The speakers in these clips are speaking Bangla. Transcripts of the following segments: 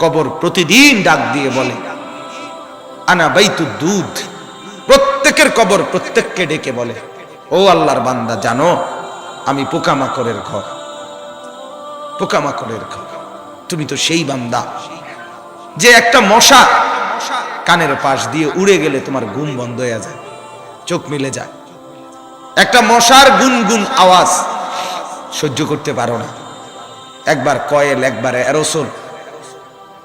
কবর প্রতিদিন ডাক দিয়ে বলে, আনা বাইতু দুধ। প্রত্যেকের কবর প্রত্যেককে ডেকে বলে, ও আল্লাহর বান্দা, জানো, আমি পোকামাকড়ের ঘর। পোকামাকড়ের ঘর। তুমি তো সেই বান্দা যে একটা মশা কানের পাশ দিয়ে উড়ে গেলে তোমার ঘুম বন্ধ হয়ে যায়, চোখ মিলে যায়। একটা মশার গুনগুন আওয়াজ সহ্য করতে পারো না। একবার কয়েল, একবার অ্যারোসোল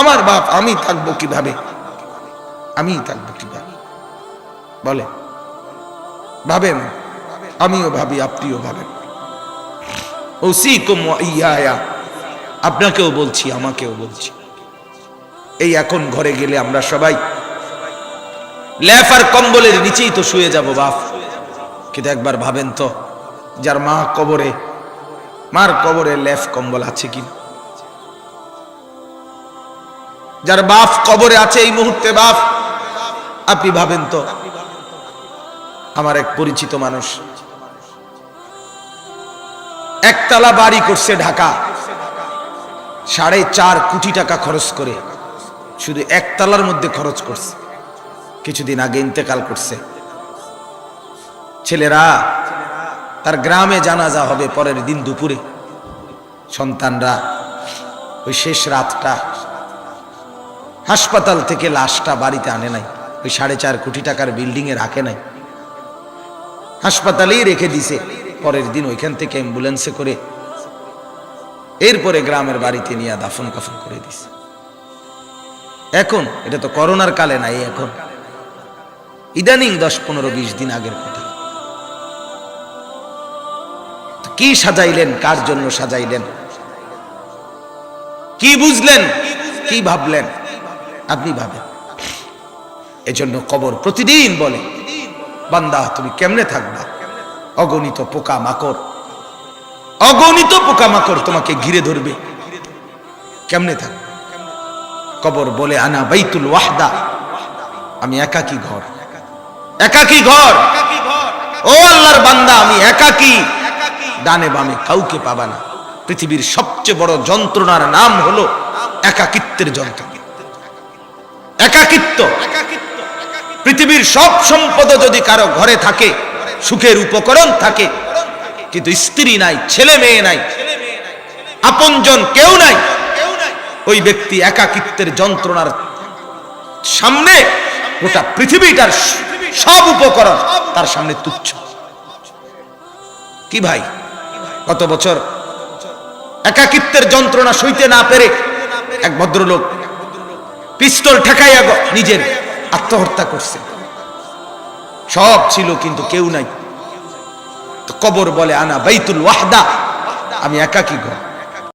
আমার বাপ, আমি থাকব কীভাবে? আমি থাকব কীভাবে? বলে, ভাবেন, আমিও ভাবি, আপনিও ভাবেন। ওসিকুম ওয়া ইয়ায়া, আপনাকেও বলছি, আমাকেও বলছি। এই এখন ঘরে গেলে আমরা সবাই ল্যাফ আর কম্বলের নিচেই তো শুয়ে যাব, বাপ। কিন্তু একবার ভাবেন তো, যার মা কবরে, মার কবরে লেফ কম্বল আছে কি যার বাপ কবরে আছে এই মুহূর্তে, বাপ। আপনি ভাবেন তো, আমার এক পরিচিত মানুষ একতলা বাড়ি করছে ঢাকা। সাড়ে চার কোটি টাকা খরচ করে শুধু একতলার মধ্যে খরচ করছে। কিছুদিন আগে ইন্তেকাল করছে। ছেলেরা, তার গ্রামে জানাজা হবে পরের দিন দুপুরে। সন্তানরা, ওই শেষ রাতটা হাসপাতাল থেকে লাশটা বাড়িতে আনে নাই। ওই সাড়ে চার কোটি টাকার বিল্ডিং এ রাখে নাই। হাসপাতালেই রেখে দিছে। পরের দিন ওইখান থেকে অ্যাম্বুলেন্সে করে এরপরে গ্রামের বাড়িতে নিয়ে দাফন কাফন করে দিছে। এখন, এটা তো করোনার কালে নাই এখন। ইদানিং দশ পনেরো বিশ দিন আগের কথা। কি সাজাইলেন? কার জন্য সাজাইলেন? কি বুঝলেন? কি ভাবলেন? আপনি ভাবেন। এজন্য কবর প্রতিদিন বলে, বান্দা, তুমি কেমনে থাকবা? অগণিত পোকা মাকড় অগণিত পোকা মাকড় তোমাকে ঘিরে ধরবে। কেমনে থাকবে? কবর বলে, আনা বাইতুল ওয়াহদা। আমি একাকি ঘর। একাকি ঘর। ও আল্লাহর বান্দা, আমি একাকি। ডানে বামে কাউকে পাবা না। পৃথিবীর সবচেয়ে বড় যন্ত্রণার নাম হলো একাকিত্বের যন্ত্রণা। একাকিত্ব। পৃথিবীর সব সম্পদ যদি কারও ঘরে থাকে, সুখের উপকরণ থাকে, কিন্তু স্ত্রী নাই, ছেলে মেয়ে নাই, আপনজন কেউ নাই, ওই ব্যক্তি একাকিত্বের যন্ত্রণার সামনে গোটা পৃথিবীটার সব উপকরণ তার সামনে তুচ্ছ। কি ভাই? কত বছর একাকিত্বের যন্ত্রণা সইতে না পেরে এক ভদ্রলোক পিস্তল ঠেকাইয়া নিজের আত্মহত্যা করছে। সব ছিল কিন্তু কেউ নাই। তো কবর বলে, আনা বাইতুল ওয়াহদা। আমি একাকি ঘর।